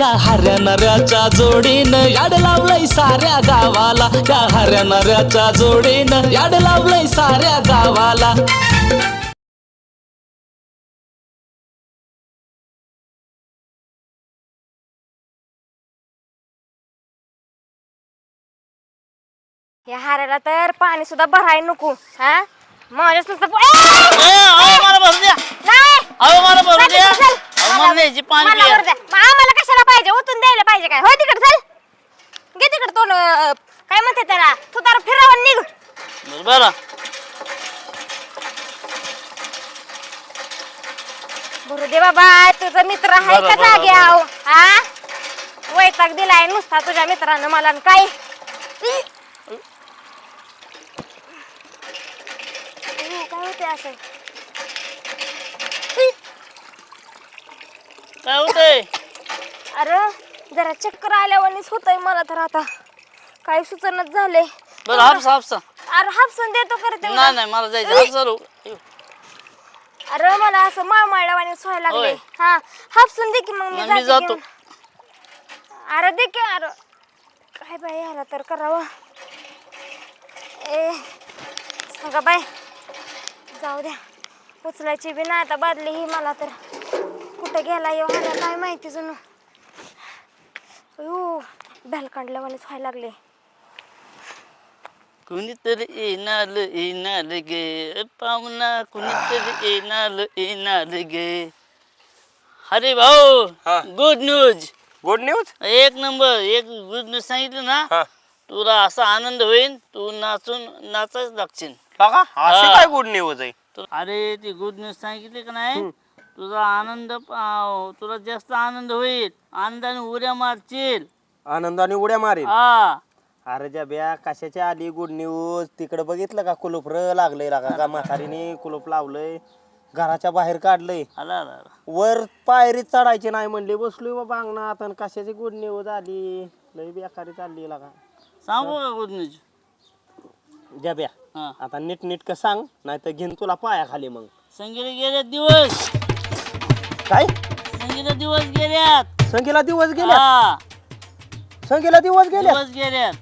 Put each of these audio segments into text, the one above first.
या हऱ्या नऱ्याच्या जोडीनं याड लावलंय साऱ्या गावाला. या हऱ्या नऱ्याच्या जोडीनं याड लावलंय साऱ्या गावाला. या हाराला तर पाणी सुद्धा भराय नको हा? माझ्याच नुसतं पो- ए, अहो, मला भरू द्या. नाही! अहो मला भरू चल, द्या. चल, चल. मला न्यायची पाणी मला प्या. वर द्या. मग आम्हाला कशाला पाहिजे? ओतून द्यायला पाहिजे काय? होय तिकडे चल. घे तिकडे तो अं, काय म्हणते त्याला? तू तार फिरावं निघ. बरं, बरं. दे बाबा तुझा मित्र आहे बरं, का बरं, जागे बरं. आहो? हा वैताग दिलाय नुसता तुझ्या मित्रानं मला आणि काय? काय होते असं? काय होतंय? अरे जरा चक्कर आल्यावानीच होतंय मला तर आता. काही सुचनच झाले. बरं हापसा हापसा अरे हापसून देतो करते नाही नाही मला जायचं हापसा रो. अरे मला असं माळमाळल्यावानी व्हायला लागले होय. हा हापसून दे की मग मी जाते जातो. घेऊन. अरे दे की अरे. काय बाई याला तर करावं. ए सांगा बाय जाऊ द्या. उचलायची बी नाही आता बादली ही मला तर. कुठं गेला येऊ हाला काय माहिती जुनं. अयो बॅल काढल्यावानीच व्हायला लागले. कुणीतरी येणार येणार गे. पाहुणा कुणीतरी येणार येणार गे. अरे भाऊ हा. गुड न्यूज गुड न्यूज एक नंबर एक गुड न्यूज सांगितलं ना हा. तुला असा आनंद होईल तू नाचून नाचाच लागशील. बघा अशी हा. काय गुड न्यूज आहे? तर अरे ती गुड न्यूज सांगितली का नाही? तुझा आनंद पाव. तुला जास्त आनंद होईल. आनंदाने उड्या मारशील. आनंदाने उड्या मारेल हा. अरे ज्या ब्या कशाची आली गुड न्यूज तिकडे बघितलं का कुलूप र लागलंय लागा का म्हातारीने कुलूप लावलंय? घराच्या बाहेर काढलंय. आला आला आला. वर पायरी चढायची नाही म्हणले. बसलोय बाबा अंगणात आणि कशाची गुड न्यूज आली? लय बेकारी चालली लागा सांगू का गुड न्यूज ज्या ब्या हा. आता नीट नीट का सांग नाही तर घेऊन तुला पाया खाली मग. संगीला गेले दिवस. काय? संगीला दिवस गेल्यात. संगीला दिवस गेल्या हा. संगीला दिवस गेल्या दिवस गेल्यात.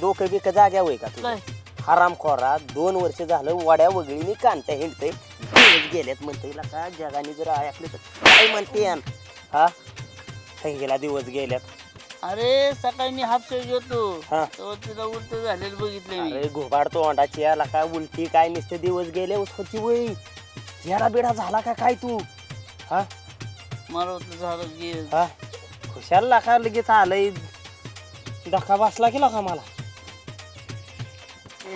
डोकं बिक जाग्या होय का तुला काय? हरामखोरा दोन वर्ष झालं वड्या वगळीने कांत्या हिंडतय. दिवस गेल्यात म्हणते हिला का जगाने जर ऐकले तर? काय म्हणते यान? हा? संगीला दिवस गेल्यात. अरे सकाळी मी हापशे घेतो. हा. तेव्हा तिला उलट झालेलं बघितले मी. अरे घोबाड तोंडाची याला काय उलटी काय नुसते दिवस गेले होती वय. याला बिडा झाला का काय तू? हा? मला होतं झालं की हा? खुशाल लाका लगेच आलंय. धक्का बसला की का मला.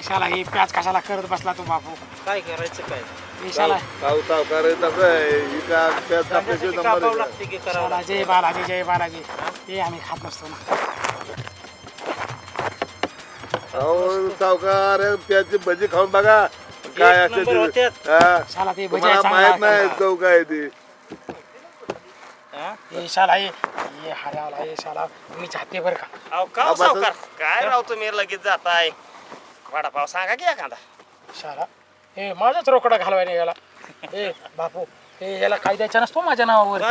शाला हे प्याज कशाला करत बसला तू बापू? काय करायचं काय? हे शाला साव सावकार आहे तसं आहे ही का त्यात टाकायची नंबर आहे का? शाला जय बालाजी जय बालाजी. हे आम्ही खात नसतो ना. अहो सावकार प्याची भजी खाऊन बघा. काय असते ते. हा. शाला ते भजी आहे माहीत चांगला नाही चव काय ती. हे? शाला हे हे हऱ्याला हे शाला. मी चाहते बरं का? अहो का हा, बस- सावकार? काय राव तुम्ही लगेच जाताय? वडापाव सांगा की एखादा. शाला हे माझाच रोकडा घालवाय याला हे बापू हे याला काय द्यायचा नसतो माझ्या नावावर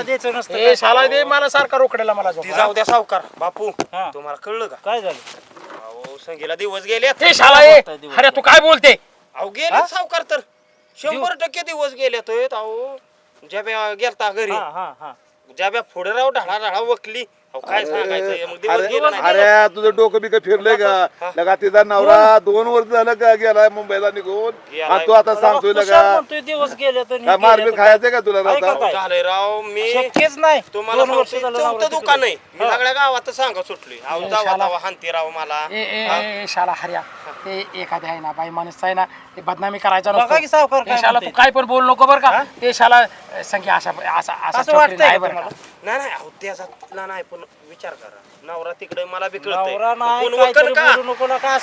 हे शाला दे मला सारखा रोकड्याला मला ती. जाऊ द्या सावकार. बापू तुम्हाला कळलं का? काय झालं? अहो संगीला दिवस गेलेत हे शाला हे अरे तू काय बोलते? अहो गेले सावकार तर. शंभर टक्के दिवस गेलेत होय. अहो. ज्या गेलता घरी ज्या पुढे राव ढाळा ढाळा वकली काय सांगायचं मग दिवस गेला अरे नाही अरे तुझं डोकं बिकं फिरलंय का? लगा तिचा नवरा दोन वर्ष झालं का गेलाय मुंबईला निघून? गेलाय. आणि तू आता सांगतोय लगा दिवस गेले तर काय मारबीर खायचंय का तुला आता? झालंय राव मी शक्यच नाही. तुम्हाला सांगते, चौथं दुकान आहे. मी सगळ्या गावात सांगा सुटली. अहो जावा जावा हानते राव मला. ए ए ए, ए, शाला हर्या. ते एखाद्या आहे ना बाई माणूस आहे ना ते बदनामी करायचा नसतो. ए, शाला तू काय पण बोल नको बरं का. ते शाला संख्या अशा असा असा नाही बरं का. नाही नाही अहो त्याचा नाही पण विचार करा. नवरा तिकडे मला बी कळतंय. कोण वकल का?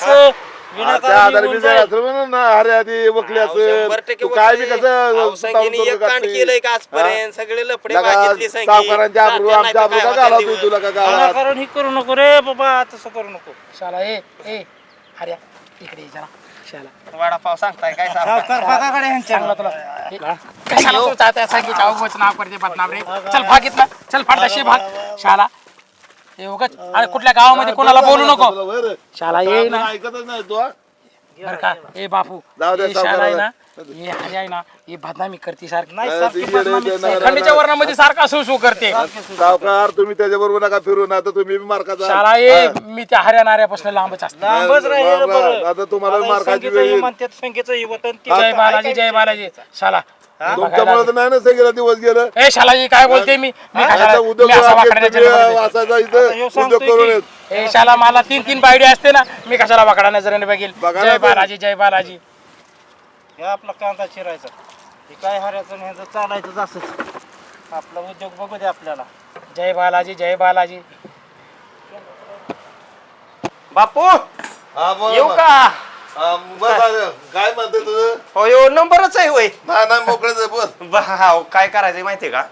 त्या आधारे मी जर असं म्हणून ना अरे आधी वकली अहो, शंभर असेल टक्के तू काय बी वकली. अहो, कसं संगीने तावून एक कांड करते? केलंय का आजपर्यंत? सगळे लफडे मागितले संगी. सावकारांच्या आबरू तात्या नाही आमच्या तर आबरू काय का घाला होत्या तू दिवस. तुला का गावात कारण ही करू नको रे बाबा तसं करू नको. शाला ए ए हर्या इकडे ये जरा. शाला वडापाव सांगताय काय तुला. कशाला तू त्या- त्या संगीच्या अवघच नाव करते बदनाम रे. चल भाग इथला चल फाडदाशी भाग. शाला. हे उगाच आणि कुठल्या गावामध्ये कोणाला बोलू नको. शाला ये ना. ऐकतच नाही तू? बर का. ए बापू. जाऊ दे, हे शाला आहे सावकाराला. ना. हे हरी आहे ना हे बदनामी करते सारखी. येडे देणार खंडीच्या वर्णामध्ये सारखा सू सू करते. सावकार तुम्ही त्याच्या बरोबर नका फिरू ना तर तुम्ही बी मार्काचा शाला ये मी त्या हरियाणाऱ्यापासून लांबच असते. आता तुम्हाला मार्काची वेळ येईल. जय बालाजी जय बालाजी. शाला तुमच्यामुळे तर नाही ना दिवस गेलं? ए शालाजी काय बोलते मी? मी आता कशाला उद्योग मी असा वाढले, वाकड्याच्या तुम्ही नजरेने वाचायचा इथं. उद्योग करून येत. ए शाला मला तीन तीन बायडी असते ना मी कशाला वाकडा नजरेने बघेल. बघा जय ना बालाजी जय बालाजी. हे आपला कांदा चिरायचा. हे काय हऱ्याचं आणि ह्याचं चालायचं असंच. आपला उद्योग बघू दे आपल्याला. जय बालाजी जय बालाजी. बापू! हा, बोला येऊ ना. का? हा, बस आता. काय म्हणते तुझं हो यो नंबरच आहे होय. नाही नाही बस ब- हा, काय करायचंय माहितीये का?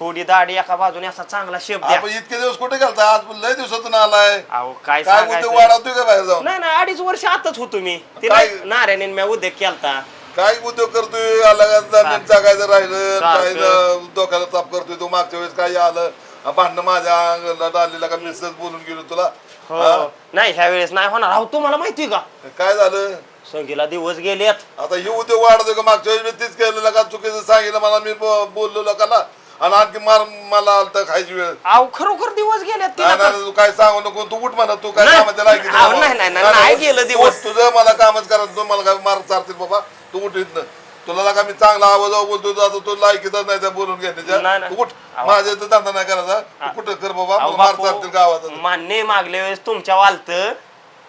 थोडी दाढी एका बाजूने असा चांगला शेप द्या. आपण इतके दिवस कुठे गेलता? आज लय दिवसातून आलाय. अहो काय काय उद्योग वाढवतोय का बाहेर जाऊन? नाही नाही अडीच वर्ष आताच होतो मी. ते काय? नाही- मी उद्योग केलता. काय उद्योग करतोय? अलगात धान्य टाकायचं राहिलं काय सारखं. डोक्याला ताप करतोय तू मागच्या वेळेस काय आलं. भांडणं माझ्या अंगाला आलेला का मिसच बोलून गेलो तुला? हा? हो? नाही ह्या वेळेस नाही होणार. अहो तुम्हाला माहिती का? काय झालं? संगीला दिवस गेलेत. आता हे उद्योग वाढतोय का? मागच्या वेळेस मी तीच केलेलं का? चुकीचं सांगितलं मला मी ब- बोललो लोकांना. आणि आणखी मार मला आलत खायची वेळ अहो खरोखर दिवस नाही, तर. नाही, तू काय सांगू नको तू उठ म्हणा तू काय नाही. कामाच्या लायकीचं अहो, बाबा. नाही, नाही, नाही, नाही गेलं दिवस. उठ, तुझं मला कामच करायचं तू मला काय मार चालतील बाबा तू उठ इथनं तुला का मी चांगला आवाज बोलतो आता तू लायकीतच नाही त्या बोलून घेण्याच्या नाही, नाही. तू उठ माझ्या इथं धंदा नाही करायचा तू कुठं कर बाबा मला मार बापू, चालतील गावात मान्य मागल्या वेळेस तुमच्या वालत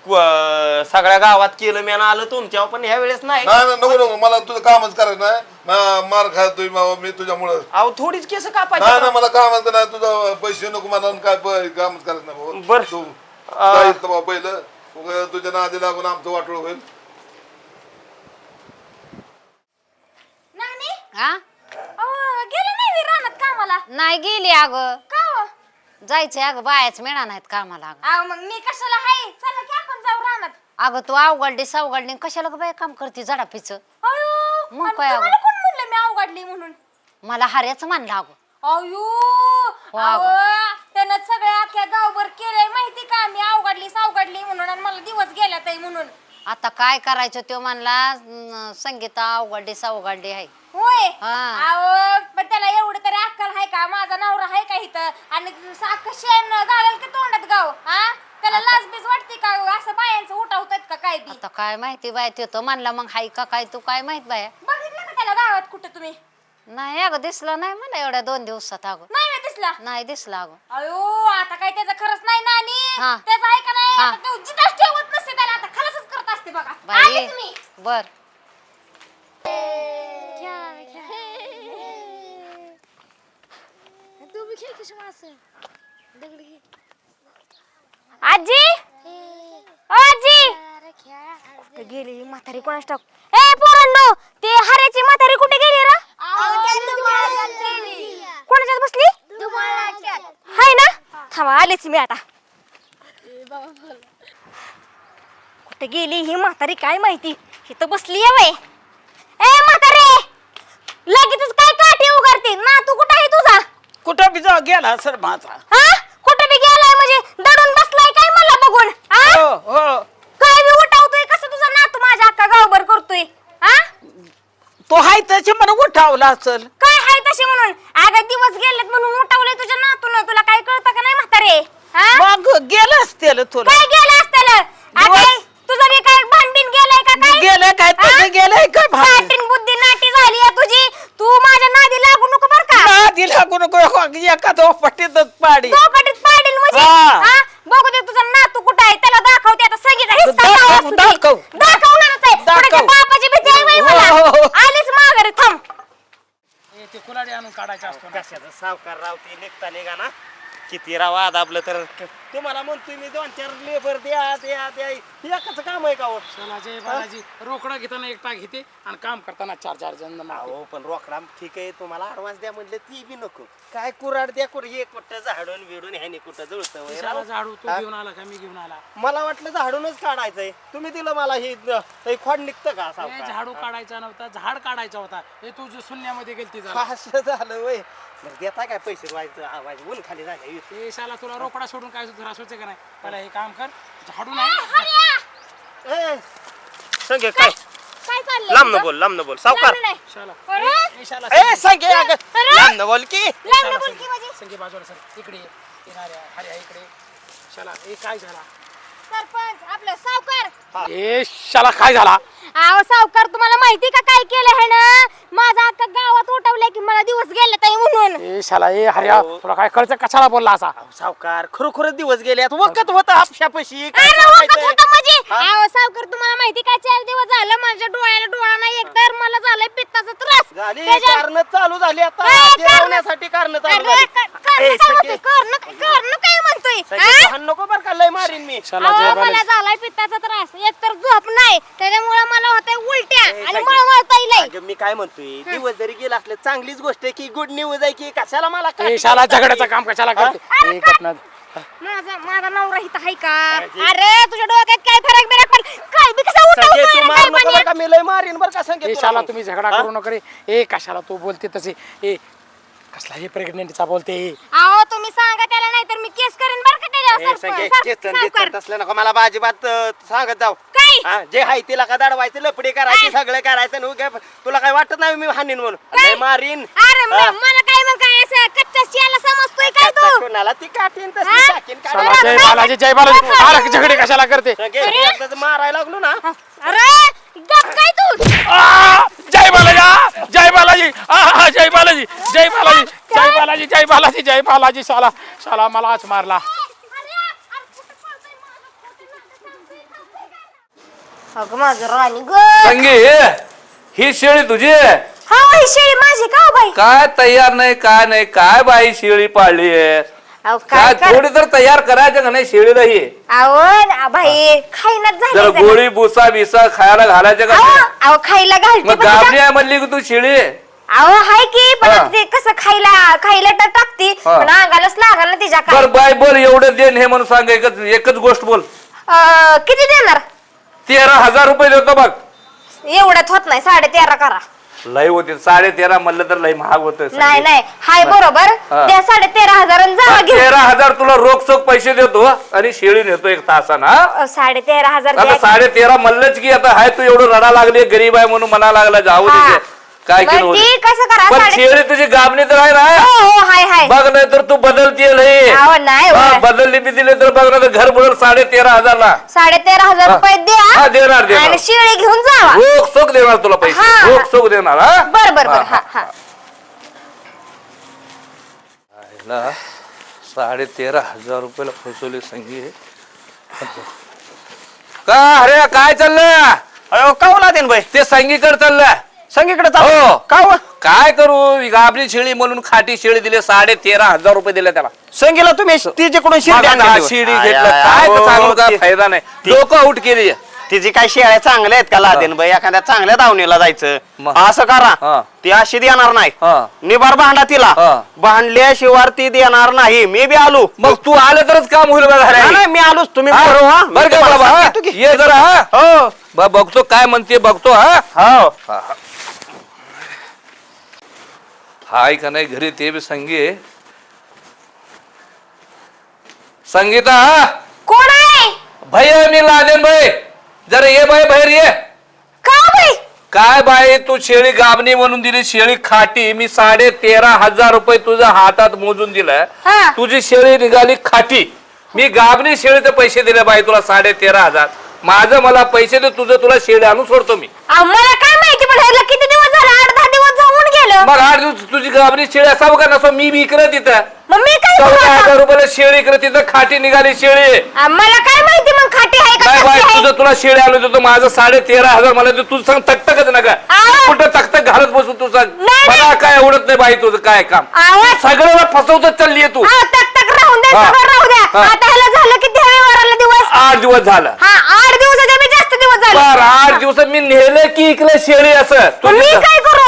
सगळ्या गावात केलं मी आलं तुमच्यावर पण ह्या वेळेस नाही. नाही नाही, नको नको मला तुझं कामच करायचं नाही. मा- मार खातोय मी तुझ्यामुळं अहो थोडीच केस नाही कापायची नाही मला कामच नाही तुझं पैसे नको मला आणि काय प- कामच करायचं नाही बाबा बरं. तू जा पहिलं. उगा तुझ्या नादी लागून आमचं वाटोळ होईल. नानी? हा? अहो, गेले नाही मी रानात कामाला? नाही गेली अगं. का हो? जायचंय अगं बायाच मिळा नाहीत कामाला अगं. अहो मग मी कशाला हाय? चला की आपण जाऊ रानात. अगं तू अवघडली सावघडली. कशाला ग बाय काम करते? जडापीच अयो मग आणि काय अगं? तुम्हाला कोण म्हणलं मी अवघडली म्हणून? मला हार्याच मानलं अगं. अयो हो, अहो अगं. त्यानं सगळ्या अख्ख्या गावभर केलंय. माहिती का? मी अवघडली सावघडली म्हणून आणि मला दिवस गेला ताई म्हणून. आता काय करायचं तो म्हणला अं, संगीता अवघडली सावघडली आहे. होय? हा. अहो पण त्याला एवढं तरी अक्कल आहे का? माझा नवरा आहे का इथं? आणि साखर शेण घालेल की तोंडात गाव हा? त्याला लाज बीज वाटते का? असं बायांचं उठावतात का काय बी? आता काय माहिती बाय तो तो म्हणला मग हाय का काय तू काय माहीत बाय बघितलं का त्याला गावात कुठं तुम्ही? नाही अगं दिसला नाही मला एवढ्या दोन दिवसात अगं. नाही ना दिसला? नाही दिसला अगं. अयो आता काय त्याचं खरंच नाही नानी हा. त्याचं आहे का नाही? हा. आता तो जिथंच ठेवत नसते त्याला. आता खलासच करत असते बघा. बाई आलीच मी. बर. आजी? ओ आजी! ते गेली म्हातारी कोणाच टाक ए पोरांनो ते हऱ्याची म्हातारी कुठे गेली रा? कोणाच्यात बसली? हाय ना? थांबा आलेच मी आता. कुठे गेली ही म्हातारी काय माहिती? इथं बसली आहे वय. ए म्हातारे! लगेचच काय काठी उगारते ना तू कुठं कुठं बी जा गेला सर माझा. हा? कुठे बी गेलाय म्हणजे? दडून बसलाय काय मला बघून? हा? हो हो. काय बी उठावतोय? कसं तुझा नातू माझ्या अक्का गावभर करतोय? हा? तो हाय त्याचे मला उठावला असल. काय हाय तसे म्हणून? अगं दिवस गेलेत म्हणून उठावलंय तुझ्या नातून. तुला काय कळतं का नाही म्हातारे? हा? मग गेलं असतील तुला. काय गेलं असतं अगं तुझं बी काय भांडीन गेलंय का काय गेलं काय? हा? तुझं गेलंय का भांडण? साठीन बुद्धी नाटी झाली आहे तुझी. तू माझ्या नादी लागू नको बर का. ना दिला कोण एका तो पट्टीतच पाडी चौकटीत पाडील म्हणजे? हा. हा? बघू दे तुझा नातू कुठं आहे. त्याला दाखवते आता. सगळीचा हिस्सा दाखव, गावात सुद्धा. दाखव. दाखवणारच आहे. दाखव. कुणाच्या बापाची भीती आहे बाई हो, मला. हो, हो. आलीच माघारी. थांब. ए, ते कुलाडी आणून काढायचा असतो ना. कशाचं सावकार राव ते निघता निघा ना किती राव आदाबलं तर. तुम्हाला म्हणतोय मी दोन चार लेबर द्या द्या द्या. एकाच काम आहे का हो? बालाजी रोकडा घेताना एकटा घेते आणि काम करताना चार चार जण. अहो पण रोकडा ठीक आहे तुम्हाला ऍडव्हान्स द्या म्हणलं ती बी नको. काय कुराड द्या कुठं हे कुठं झाडून बिडून ह्याने कुठं जुळतं वय? कशाला राव. झाडू तू हा? घेऊन आला का मी घेऊन आला? मला वाटलं झाडूनच काढायचंय. तुम्ही दिलं मला हे हे खोड निघतं का हे सावकार? झाडू काढायचा नव्हता झाड काढायचा होता. हे तू जे शून्यामध्ये गेलती जरा. असं झालं वय. बरं देता काय पैसे व्हायचं आवाज ऊन खाली झाले. ते शाला तुला रोकडा सोडून काय त्रास व्हायचं का नाही? त्याला हे काम कर झाडू नाही संगे काय काय? चाललंय लांब न तुझं? बोल लांब न बोल. सावकार. लांब नाही. शाला. अरे, शाला ए संगे. अगं. लांब न बोल की. लांब नाही बोल की माझी. संगी. बाजूला सर. इकडे ये. येणाऱ्या अरे इकडे. शाला हे काय झाला? सरपंच आपलं सावकार. ए शाला काय झाला? अहो सावकार तुम्हाला माहिती का काय केलं है ना? माझा अख्खा गावात उठवलंय की मला दिवस गेले ताई म्हणून. ए शाला ए हर्या तुला काय कळचं कशाला बोलला असा? अहो, सावकार खरोखरच दिवस गेले होत काय अरे वखत सांगायचंय? होतं म्हणजे? अहो सावकार तुम्हाला माहिती काय चार दिवस झालं माझ्या डोळ्याला डोळा नाही? एक तर मला झालंय पित्ताचा त्रास. झाली त्याच्या- कारण चालू झाली आता. काय ते कारणं? लावण्यासाठी कारण चालू अरे झाली. क- करणं ए, काय म्हणतोय? करणं करणं काय म्हणतोय? संगे, हा? भांडण नको बरं का लय मारीन मी. शाला अहो, मला झालाय पित्ताचा त्रास. एक तर झोप नाही त्याच्यामुळे मला होतंय उलट्या आणि. मळमळता येईल अगं, मी काय म्हणतोय दिवस जरी गेला असलं चांगलीच गोष्ट आहे की गुड न्यूज आहे की कशाला मला काठी शाला झगड्याचं? काम कशाला करते काय? घटना माझा माझा नवरा इथं आहे का? अरे तुझ्या डोक्यात काय फरक बिरक पड काय बी कसं संगे, तू उठवतोय मार नको काय बरं का मी लय मारीन बरं का संगे ए तुला शाला मग. तुम्ही झगडा हा? करू नका रे. ए कशाला तू बोलते तसे? ए कसला हे प्रेग्नेंटचा बोलते? अहो तुम्ही सांगा त्याला नाही तर मी केस करेन बरं का त्याच्यावर सरपंच, संगे, सर- सावकार. तसलं नको मला बाजीबात अं, सांगत जाऊ. काय? हा, जे हाय तिला का दडवायचं लपडी करायची सगळं करायचं आणि उगा तुला काय वाटत नाही मी हानीन म्हणून? काय? लय मारीन. अरे म- हा. मला काय मग काय असं कच्च्या शियाला समजतोय काय तू? कोणाला? ती काटीन तसली हा? टाकीन काढायला. जय बालाजी जय बालाजी. अरे झगडे कशाला करते? एकदाच मारायला लागलो ना. अरे गप काय तू? आ, जय बालाजी आ, जय बालाजी आ, आ, जय बालाजी जय बालाजी जय बालाजी जय बालाजी जय बालाजी मला आज मारला. अगं माझं राणी ग. संगी ही शेळी तुझी हा ही शेळी माझी का हो बाई? काय तयार नाही काय नाही काय बाई शेळी पाळली आहे? अहो काय काय कर थोडी तर तयार करायचं का नाही शेळीला ही अहो जर झाली गोळी बुसा बिसा खायला घालायचं का अहो खायला घालते मग पण गाबली आहे म्हणली की तू शेळी? अहो हाय की पण हा. ते कसं खायला खायला तर टाकते हा. पण अंगालाच लागल ना तिच्या काय. बर बाय बोल एवढं दे हे म्हणून सांग एकच एकच गोष्ट बोल. अं, किती देणार? तेरा हजार रुपये देतो बघ. एवढ्यात होत नाही साडे तेरा करा. लय होते. साडे तेरा म्हणलं तर लय महाग होत नाही नाही. हाय बरोबर. हा. द्या साडे तेरा हजार जावा तेरा हजार तुला रोख चोख पैसे देतो आणि शेळी नेतो एक तासाना अं, साडे तेरा हजार आता द्या. साडे तेरा म्हणलंच की आता हाय तू एवढं रडा लागली गरीब आहे म्हणून म्हणा लागला जाऊ हा. दे काय केलं ती कसं करा पण साडे शेळी तुझी गाबणी तर आहे ना? हो हो हाय हाय. बघ नाही तर तू बदलतीये अहो, नाही हा. बदलली बी दिली तर बघ ना तर घर बुडल साडे तेरा हजारला. साडे तेरा हजार हा. रुपये हा, द्या देणार, देणार. आणि शेळी घेऊन जावा. रोख सोख देणार तुला पैसे. हा. रोख सोख देणार हा? बर बर बर हा, हा हा. ना साडे तेरा हजार रुपयाला फसवले संगी. का अरे काय चाललंय अयो कावला देन बाई? ते संगीकडे चाललंय संगीकडे हो. चालू का हो? काय करू गाबडी शेळी म्हणून खाटी शेळी दिली साडे तेरा हजार रुपये दिले त्याला संगीला तुम्ही तिच्याकडून शिर्डी हा आणली शिडी. घेतलं आय, काय आय, तर सांगू हो, का ती- फायदा नाही डोकं आउट केली तिची काय शेळ्या चांगल्या आहेत का लादेन बाई एखाद्या चांगल्या दावणीला जायचं मग. असं करा हा. ती अशी देणार नाही हा. निबार भांडा तिला हा. भांडल्याशिवाय ती देणार नाही मी बी आलो मग तू आलं तरच काम होईल बघा नाही, घरी. नाही, मी आलोच तुम्ही हा? बरोबर, हा? बरं का मी बाबा तुम्हाला हा? सांगतो की. ये जरा हा हो बा- बघतो काय म्हणते बघतो हा हो हाय का नाही घरी ते बी संगी. संगीता! कोण आहे? भैया मी लादेन भाई जरा ये बाई बाहेर ये. का बाई? काय बाई तू शेळी गाबणी म्हणून दिली शेळी खाटी. मी साडे तेरा हजार रुपये तुझ्या हातात मोजून दिलाय. हा. तुझी शेळी निघाली खाटी. मी गाबणी शेळीचे पैसे दिले बाई तुला साडे तेरा हजार. माझं मला पैसे दे तुझं तुला शेळी आणून सोडतो मी. आम्हाला काय माहिती पण ह्याला किती दिवस झाले? आठ दिवस मग आठ दिवस तुझी गाबणी शेळी असावं का नसो मी इकडे तिथं मग मी काय करू चौदा आता? हजार रुपयाला शेळी इकडे तिथं खाटी निघाली शेळी आम्हाला काय माहिती मग खाटी आहे का काय कसली बाई आहे? तुझं तुला शेळी आणून देतो माझं साडे तेरा हजार मला. तुझं सांग तकतकच नका आहो. कुठं तकतक घालत बसू तू सांग नाही, मला नाही. काय आवडत नाही बाई तुझं काय काम आहो. सगळ्याला फसवतच चालली तू हा, तक तक राहून द्या हा. सगळं राहू द्या हा. आता ह्याला झालं आठ दिवस झालं हा आठ दिवसाच्या जास्त दिवस झाले बर आठ दिवस मी नेलं की इकडे शेळी असं तू मी तिथं- काय करू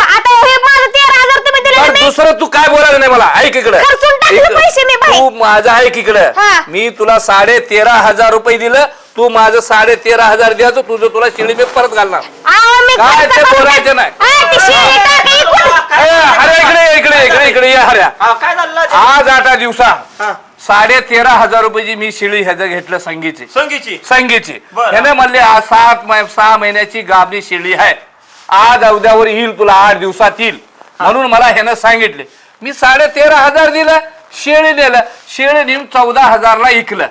मी दुसरं तू काय बोलायला नाही मला? ऐक इकडे. खर्चून टाकले पैसे मी बाई. तू माझं ऐक इकडे. हा. मी तुला साडे तेरा हजार रुपये दिलं. तू माझं साडे तेरा हजार द्यायचं तुझं तुला शेळी मी परत घालणार. अहो, मी काय खर्च ते करून बोलायचं टाक- नाही. हा, ती शेळी टाक, इकडून. ए, हऱ्या इकडे इकडे इकडे इकडे ये हऱ्या हा, काय झालं आज आठ दिवसा हा. साडे तेरा हजार रुपयाची मी शिळी ह्याचं घेतलं संगीची. संगीची? संगीची. बरं. ह्याने म्हणले आज सात सहा महिन्याची गाबली शिळी आहे. आज उद्यावर येईल तुला आठ दिवसात येईल. म्हणून मला ह्यानं सांगितले. मी साडे तेरा हजार दिलं शेळी नेलं. शेळी नेऊन चौदा हजारला इकलं.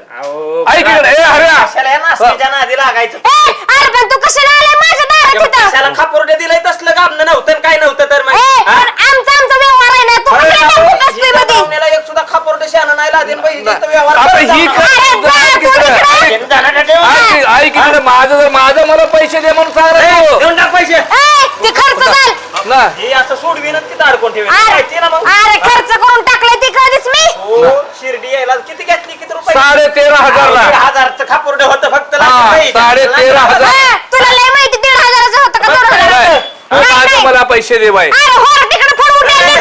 ऐक इकडे. ए कशाला या नादी लागायचं? ए, अरे पण तू कशाला आलाय? माझ्या दारात इथं? कशाला खापुर्डे दिलंय तसलं गाबणं नव्हतं आणि काय नव्हतं तर मग? ए, हा? पण आमचा आमचा व्यवहार आहे ना तू अरे कशाला मध्ये? पाहुण्याला एक सुद्धा शहाणा नाही बाई व्यवहार आता करत ही. काय- ऐक? ऐक ऐक माझं जर- माझं मला पैसे दे म्हणून सांग देऊन टाक पैसे. ते खर्च झाल ना. हे असं तिथं अडकून ठेवेल माहिती ना मग. अरे खर्च करून टाकलाय ती कधीच मी? हो शिर्डी यायला किती घेतली? किती रुपये? साडे तेरा हजारला. दीड हजारचं खापुर्डे होतं फक्त हा, बाई. साडे तेरा हजार. हा, तुला लय माहिती दीड हजाराचं होतं का दोन बघ, हजाराचं? नाही, तू नाही, माझं नाही. मला पैसे दे बाई. अरे हो तिकडे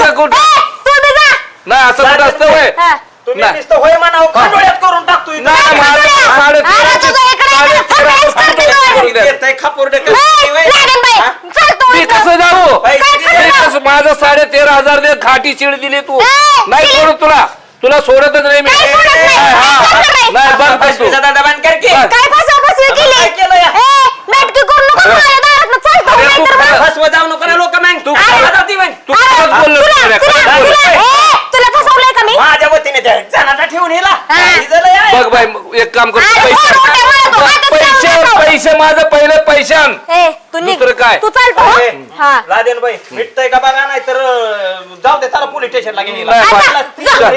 नाही, कुठं? नाही असं कुठं असतं वय हा. तुम्ही नाही. नुसतं होय म्हणावं खांडोळ्यात करून टाकतो इथं. नाही, माझं अरे, साडे अरे, तुझं इकडे साडे इकडे तेरा करते हजार डोळे. करून द्या. येतंय खापुर्डे ए, करते, वय. लागेल बाई. हा? चल तू मी इथं. कसं जाऊ पैसे काय दिले. मी कसं- माझं साडे तेरा हजार दे खाटी चिड दिली तू ए, नाही. सोडत तुला तुला सोडतच नाही मी काय सोडत नाही? हा, हा. काय करणार आहे? नाही बंद कर तू कर की. बस. काय फसवाफसवी केली काय केलं या? ए, नाटकी करू नको अरे. माझ्या दारातनं चालतो अरे, नाहीतर तू मग- काय- फसवं जाऊ नको ना लोक मग तू आम्हाला जाती मग. तू अरे, खरंच बोललो तुला- तुला, तुला- खरंच बोललो. तुला- ए, तुला फसवलंय का मी माझ्या वतीने त्या जणाला ठेवून येला हा. हिजलं या. बघ बाई मग एक काम कर अरे, पैसे मला पैसे. पैसे माझं पहिले पैशान ए, तू निघ. दुसरं काय? तू चालतो हं? हा बाई मिटतंय का बघा नाही तर जाऊ दे चला पोलीस स्टेशनला. नाही, चला, चल. चल.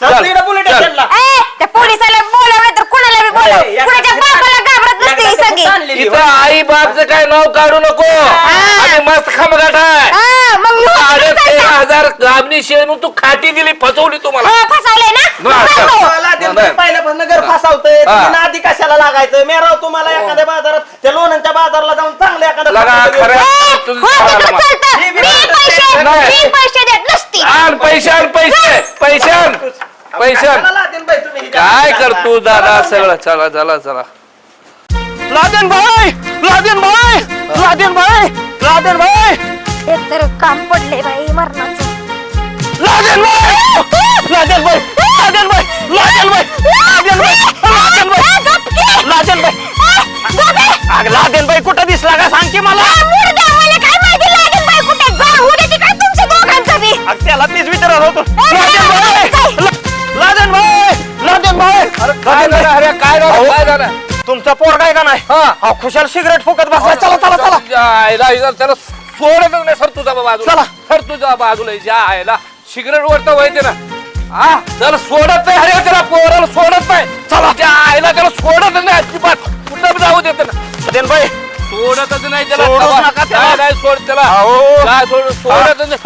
चल, हिला पोलीस चल. स्टेशनला ए, त्या पोलिसाला बोलवलं तर कुणाला बी बोलव ए, या- कुणाच्या बापाला घाबरत नसते ही एकदा सगळी फक्त आणलेली इथं. आई बापचं काय नाव काढू नको आणि मस्त खमगाट आहे हा, मग तेरा. हजार गाबणी शेळ म्हणून तू खाटी दिली फसवली तुम्हाला हा, फसवलंय ना. चल. नाही. बाई पहिल्यापासून घर फसावतंय हा. तुम्ही आधी कशाला लागायचं मेराव तुम्हाला एखाद्या बाजारात त्या लोणंदच्या बाजारला जाऊन चांगलं एखादं लगा खातं घेऊन- खरं. ए, तुझं हो, तिकडं. चालतं. ही मी पैसे नाही. मी पैसे देत नसती आण पैसे आण पैसे पैसे आण पैसे आण कशाला लादेन बाई तुम्ही हिच्या काय करतो? दादा सगळं चला चला चला लादेन भाई लादेन भाई लादेन भाई लादेन भाई एक तर काम पडले बाई मरणाचं लादेन भाई लादेन भाई लादेन भाई लादेन भाई लादेन भाई लादेन भाई लादेन भाई. अगं लादेन भाई कुठं दिसला का सांग की मला. अगं त्याला तीच विचारत होतो. लादेन भाई लादेन भाई लादेन भाई. काय झालं अरे काय झालं? काय झालं? तुमचा पोरगा आहे का नाही? हा. खुशाल सिगरेट फुकत बसला. चला चला चला. आयला इथं त्याला सोडतच नाही. सर तुझा बाजूला. चला. सर तुझा बाजूला ज्या आयला सिगरेट वर तर वळते ना. हा त्याला सोडत नाही अरे त्याला पोराला सोडत नाही. चला त्या आईला त्याला सोडतच नाही अजिबात. कुठं जाऊ देत ना लादेन भाई सोडतच नाही त्याला. सोडूच तेव्हा. नका त्याला. नाही, नाही सोड त्याला. अहो. काय सोड सोडतच नाही.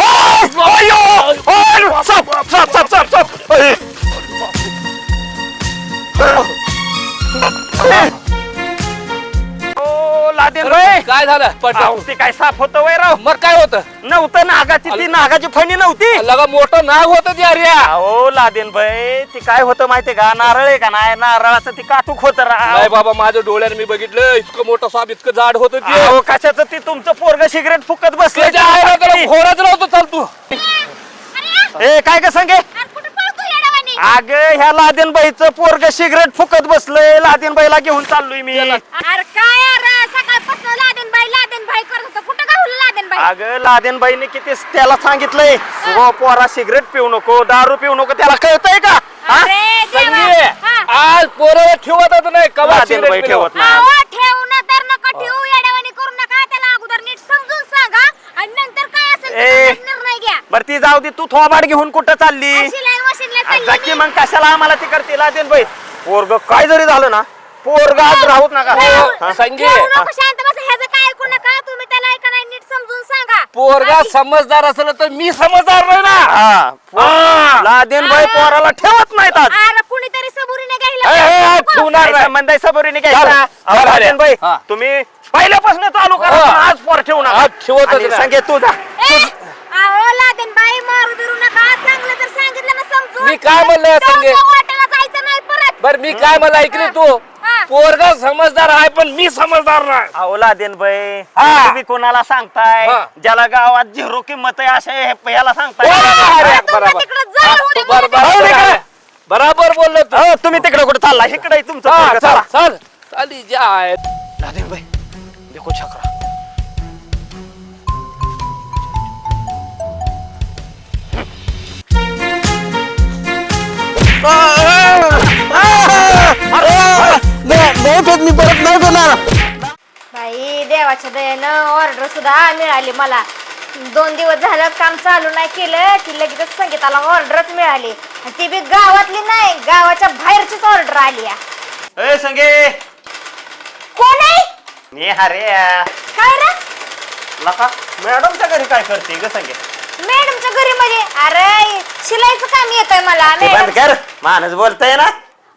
लादेन भाई काय झालं? अहो, ते काय साप होतं वय राव? मग काय होतं? नव्हतं नागाची ती नागाची फणी नव्हती. लगा मोठं नाग होतं ती अरे. अहो लादेन भाई ती काय होतं माहितीये का? नारळ आहे का नाही? नारळाचं ती काटूक होतं नाही राव बाबा माझ्या डोळ्याने मी बघितलं. इतकं मोठं साप इतकं जाड होतं ते. अहो कशाचं? ती तुमचं पोरग सिगरेट फुकत बसलं त्याच्या आईला त्याला नव्हतं चाल तू. ए काय का सांगे? अग ह्या लादेन बाईचं पोरग सिगरेट फुकत बसलंय. लादेन बाईला घेऊन चाललोय मी. अरे काय अरे? सकाळपासून लादेन बाई लादेन बाई करत होतं. कुठं गावलं लादेन बाई अग लादेन बाईने किती त्याला सांगितलंय. हो पोरा सिगरेट पिऊ नको दारू पिऊ नको. त्याला कळतंय का? हा? अरे देवा. हा. आज पोरं ठेवतच नाही कवा लादेन बाई सिगरेट ठेवत नाही. अहो, ठेवू ना तर नका ठेवू येड्यावानी करू नका त्याला अगोदर नीट समजून सांगा आणि नंतर काय असेल ते ए. त्याचा ती जाऊ दे तू थोबाड घेऊन कुठं चालली शिलाई मशीनला जा की चालली मी. मग कशाला आम्हाला ती करते लादेन बाई पोरग काय जरी झालं ना पोरग आज राहूत नका हा? संजय. ठेवू नको शांत बसा ह्याचं काय ऐकू नका तुम्ही त्याला ऐका नाही नीट समजून सांगा पोरगा समजदार असेल तर मी समजदार नाही ना हा. हा. लादेन बाई पोराला ठेवत नाहीत आज अरे कुणीतरी सबुरीने ए, ए, संबंध आहे सबरीने चाल. घ्यायचा चाल, अहो, आल्या. राजनबाई, हा. तुम्ही पहिल्यापासून चालू करा हा. पण आज पोर ठेवू नका आज ठेवतच नाही. संगे तू जा अहो लादेन बाई मारू धरू नका चांगलं जर सांगितलं ना समजून मी काय म्हणलं तर संगे? त्या वाटेला जायचं नाही परत बर मी काय मला ऐकली तू हा. पोरगा समजदार आहे पण मी समजदार नाही अहो लादेन बाई हा. तुम्ही कोणाला सांगताय हा. ज्याला गावात झिरो किंमत आहे अशा हे- याला सांगताय बरोबर तुमचं बरोबर. तिकडं जाळ होऊ दे, बरोबर हो, बरोबर तिकडे. आहे. बराबर बोललो तू हो तुम्ही तिकडे कुठे चालला इकडे तुमचं हा, पोरगं, चल चला. चल चाली जे आहे लादेन बाई देखो छकरा मी परत नाही देणार बाई देवाच्या दयेनं ऑर्डर सुद्धा मिळाली मला. दोन दिवस झालं काम चालू नाही केलं की लगेच संगीताला ऑर्डरच मिळाली. आणि ती बी गावातली नाही गावाच्या बाहेरचीच ऑर्डर आली आहे. ए संगे! कोण आहे? मी हरे काय रे. लका मॅडमच्या घरी काय करते ग संगे? मॅडमच्या घरी म्हणजे? अरे शिलाईचं काम येतंय मला ते मॅडम. बंद कर. माणूस बोलतय ना.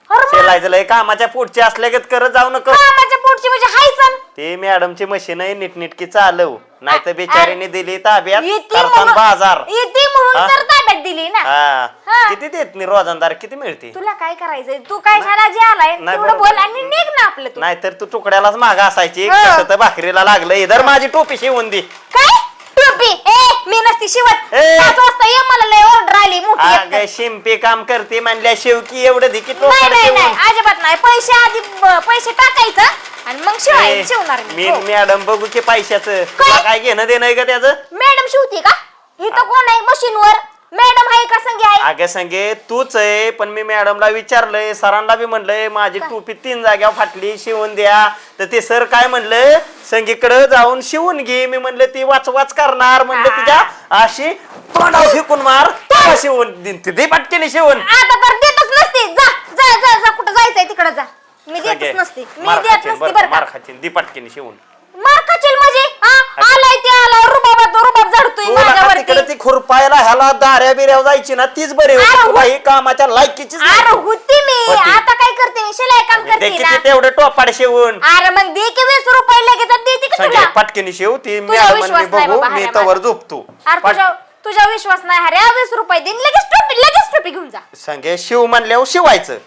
अरे मा- शेलायचं लय कामाच्या पुढचे असल्यागत करत जाऊ नको कामाच्या पोटची म्हणजे हायचं ती मॅडमची मशीन आहे नीटनीटकी चालव. नाही तर बिचारीने दिली ताब्यात येते करतान म्हणून बाजार. येते म्हणून हा? तर ताब्यात दिली ना. हा. हा. किती देत नाही रोजंदार किती मिळते? तुला काय करायचंय? तू काय ह्याला जे आलाय? नाही, तेवढं बरोबर. बोल आणि निघ ना आपलं तू. नाहीतर तू तुकड्यालाच माग असायची. हा. कसं तर भाकरीला लागलं. इधर माझी टोपी शिवून दे. काय? टोपी. ए मी नसती शिवत. ए. पाच वाजता ये मला लय ऑर्डर आली मोठी अगं. शिंपी काम करते म्हणल्या शेवकी एवढं दे की नाही नाही नाही अजिबात नाही. पैसे आधी ब- पैसे टाकायचं आणि मग शिवाय शिवणार मी. मी हो. मॅडम बघू की पैशाचं. तुला काय घेणं देणं आहे का त्याचं? मॅडम शिवते का? इथं कोण आहे? मशीनवर? मॅडम आहे का संगी आहे अगं संगे तूच आहे पण मी मॅडमला विचारलंय सरांना बी म्हणलंय माझी टोपी तीन जाग्यावर फाटली शिवून द्या. तर ते सर काय म्हणलं? संगीकडे जाऊन शिवून घे. मी म्हणलं ती वाच वाच करणार. म्हणलं तिच्या अशी तोंडावर फेकून मार तेव्हा शिवून ती पटकेने शिवून. आता तर देतच नसते. जा जा जा जा कुठं जायचंय तिकडे जा. मी देतच नसते. मी मार देत नसते बरं बरं का, मार का खाशील दी पटकेने शिवून. मार खाशील म्हणजे हा? आलाय ते आलाय रुबाबात रुबाब तू नका माझ्यावरती. तिकडे ती खुरपायला ह्याला दाऱ्या बिऱ्यावर जायची ना तीच बरी होती. हो. तुला ही कामाच्या लायकीचीच नाही. अरे तू. होती मी. होती. आता काय करते मी? शिलाई काम दे करते किती ना. तेवढे टोपाड शिवून. अरे मग दे की वीस रुपये लगेच देते का संगे तुला. पटकेने शिव ती तुझा मॅडम विश्वास मी नाही बघू बाबा मी ह्याला तवर माझा. झोपतो. अरे पट- तुझ्या तुझा विश्वास नाही. अरे वीस रुपये देईन लगेच टोपी लगेच टोपी घेऊन जा. संगे शिव म्हणल्यावर शिवायचं.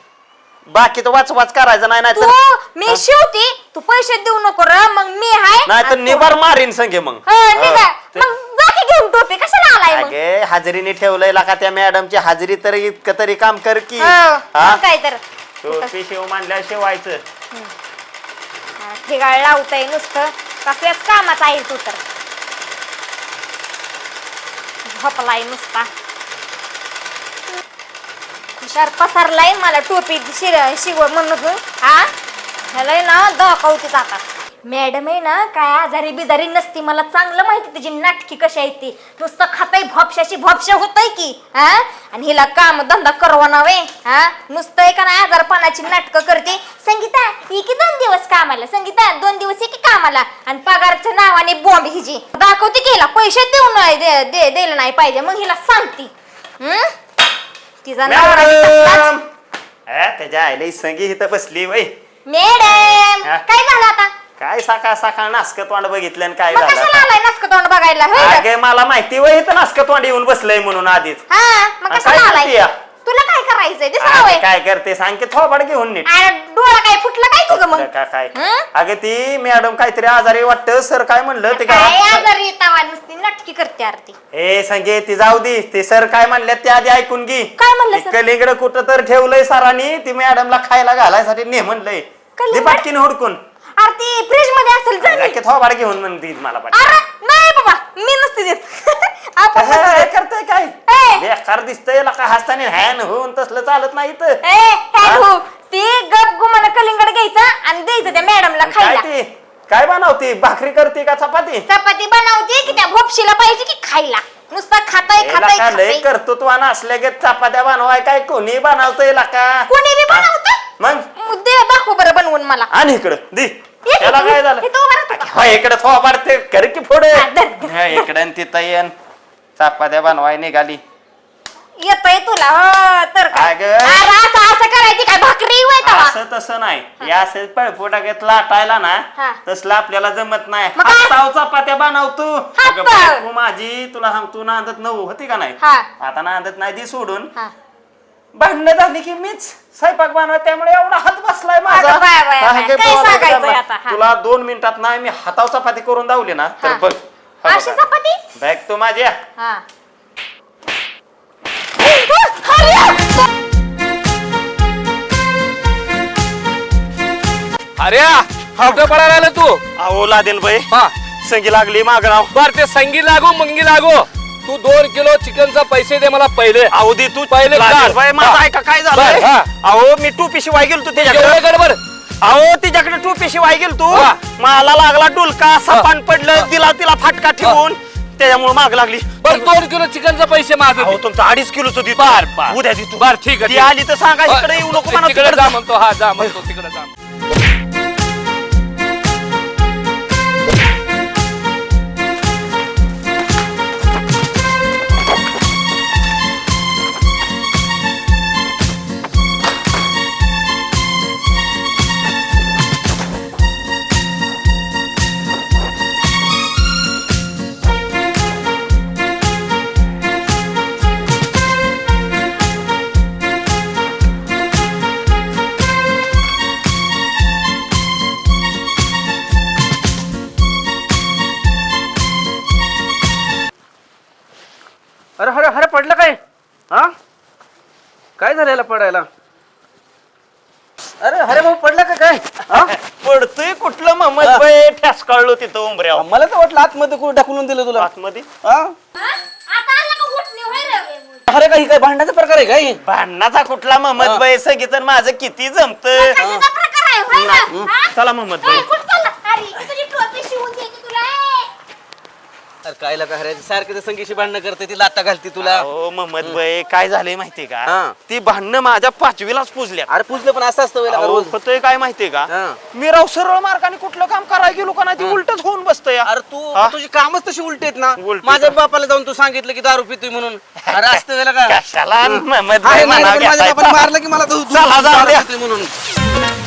बाकी तर वाच वाच करायचं नाही तू नाहीतर मी शिवते तू पैसे देऊ नको र मग मी हाय. नाहीतर आणि तू- निबार मारीन संगे मग. हो, निघा. हा. ते- मग जा की घेऊन टोपी कशाला आलाय मग? अगे हाजरीने ठेवलंय का त्या मॅडमची हाजरी तर इतकं तरी काम कर की. हो, हा? मग काय तर. टोपी शिव म्हणल्या शिवायचं. ठिगाळ लावताय नुसतं. कसल्याच कामाचा आहे तू तर. झोपलाय नुसता. हुशार पसरलाय मला टोपी शिर शिव म्हणून हा? ह्याला ना दाखवतीच आता मॅडम आहे ना काय आजारी बिजारी नसती. मला चांगलं माहिती तिची नाटकी कशी आहे ती? नुसतं खाताय भोपशाशी भोपशा होतय की हा? आणि हिला काम धंदा करवा नव्हे हा? नुसतं आहे का नाही आजारपणाची नाटकं करते. संगीता ही की दोन दिवस कामाला. संगीता दोन दिवस आहे की कामाला. आणि पगारच्या नावाने बॉम्ब हिची दाखवते की हिला पैसे देऊ नाही दे, दे, दिलं नाही पाहिजे. मग हिला सांगते. हम्म? तिचा नवरा बी तसलाच. मॅडम हा, त्याच्या आईला संगी इथं बसली वय मॅडम हा? काय झालं आता काय सकाळ सकाळ नासकत वांड बघितलं आणि काय मग झालं कशाला आता? आलाय नासक तोंड बघायला होय ग? अगे मला माहिती वय इथं नासकत वांड येऊन बसलंय म्हणून आधीच हा मग हा, कशाला काय आलाय? तुला काय करायचंय? ते अगं, सांग काय करते? सांग की थोबाड घेऊन नीट. अरे डोळा काय फुटला काय तुझं मग? का काय? हं? अगं ती मॅडम काहीतरी आजारी वाटतं. सर काय म्हणलं ते काय का आजारी तवा? नुसती नटकी करते आरती. ए सांगे ती जाऊ दे. ते सर काय म्हणले ते आधी ऐकून घे. काय म्हणले सर? कलिंगड कुठं तर ठेवलंय सरांनी. ती मॅडमला खायला घालायसाठी ने म्हणलंय कलिंगड? पटकीने हुडकून. आरती फ्रीजमध्ये असेल जा. की थोबाड घेऊन म्हणते मला पटकन. अरे नाही बाबा मी नसते देत. आपण हे, नसते हे देत. करतंय काय? ए. बेकार दिसतंय का हसताना हॅन होऊन तसलं चालत नाही इथं. ए हॅलो ती गप गुमान कलिंगड घ्यायचा आणि द्यायचं त्या मॅडमला काय खायला. ती? काय बनवती? भाकरी करते का चपाती? चपाती बनवते की त्या भोपशीला पाहिजे की खायला. नुसतं खाताय ए, खाताय लका लय खाताय. कर्तृत्वान असल्या गे चपात्या बनवाय काय? कोणी बनवतंय लका. कोणी बी बनवतं? मग दे दाखव बरं बनवून मला. आणि इकडं दी. त्याला काय झालं? हो इकडे थोबाड ते कर की धर. इकडे तिथं येन चपात्या बनवाय निघाली येतोय तुला हो तर काय अगं. अरे असं असं करायची काय भाकरी होय असं तसं नाही असं पळफोटागत लाटायला ना. तसलं आपल्याला जमत नाही मग काय? हाताव चपात्या बनवतो हात अगं पाव. बायको माझी तुला सांगतो नांदत नऊ होती का नाही हा. आता नांदत नाही ती सोडून हा. भांडणं झाली की मीच स्वयंपाक बनवा त्यामुळे एवढा हात बसलाय माझा अगं बाय, बाय, काय बाय. काय काय बोलायचं सांगायचंय त्यांना? आता? हा. तुला दोन मिनिटात नाही मी हाताव चपाती करून दावली ना तर हा. बघ अशी बघा. चपाती बॅग तो माझ्या हा अरे कुठं पळायला आला तू अहो लादेन बाई हा संगी लागली मागराव बर ते संगी लागो मंगी लागो तू दोन किलो चिकनचा पैसे दे मला पहिले अहो दे तू पहिले लादेन काढ. बाई माझं हा. ऐका काय झालं हा. अहो मी टोपी शिवाय गेलो एवढं त्याच्याकडे गडबड अहो तिच्याकडे टोपी शिवाय गेलो तू हा. मला लागला डुलका सपान पडलं दिला तिला फाटका ठेवून त्याच्यामुळे माग लागली बर दोन किलो चिकनचा पैसे माझं अहो दे. तुमचं अडीच किलोचं देतो बर, बर. उद्या देतो बर ठीक आहे ती ठीक आहे. आली तर सांगा इकडे येऊ नको म्हणा तिकडे तिकडे जा जा. म्हणतो हा जा म्हणतो तिकडे जा झालेलं पडायला अरे अरे भाऊ पडलं का काय हा? पडतोय कुठलं मम्मद बाई ठसकाळलो तिथं उंबऱ्यावर मला तर वाटलं आतमध्ये कोण ढकलून दिलं तुला आतमध्ये हा? हा? आता आला का उठणे होय रे? अरे काही काय भांडणाचा प्रकार आहे काय भांडणाचा कुठला महमद बाई सगळी माझं किती जमत कशाचा प्रकार आहे होय रे? हा? चला महमद ए, बाई कुठं चालला? अरे, ही तुझी टोपी शिवून देते तुला ए. अरे काय अरे सारखे ते संगीशी भांडणं करते ती लाता घालते तुला. हो महमद बाई काय झालंय माहितीये का? हा. ती भांडणं माझ्या पाचवीलाच पुजल्या अरे पुजलं पण असं असतं वेळेला अहो, रोज होतंय काय माहितीये का? हा. मी राव सरळ मार्गाने कुठलं काम करायला गेलो का नाही ती उलटच होऊन बसतं या अरे तू? तुझी कामच तशी उलट आहेत ना. उलटी माझ्या बापाला जाऊन तू सांगितलं की दारू पितोय म्हणून. अरे असतं वेळेला का? कशाला? महमद आहे बाई मला म्हणावं पण माझ्या मारलं की मला तू- तू- चला, तू जाऊ दारू द्या. पितोय म्हणून.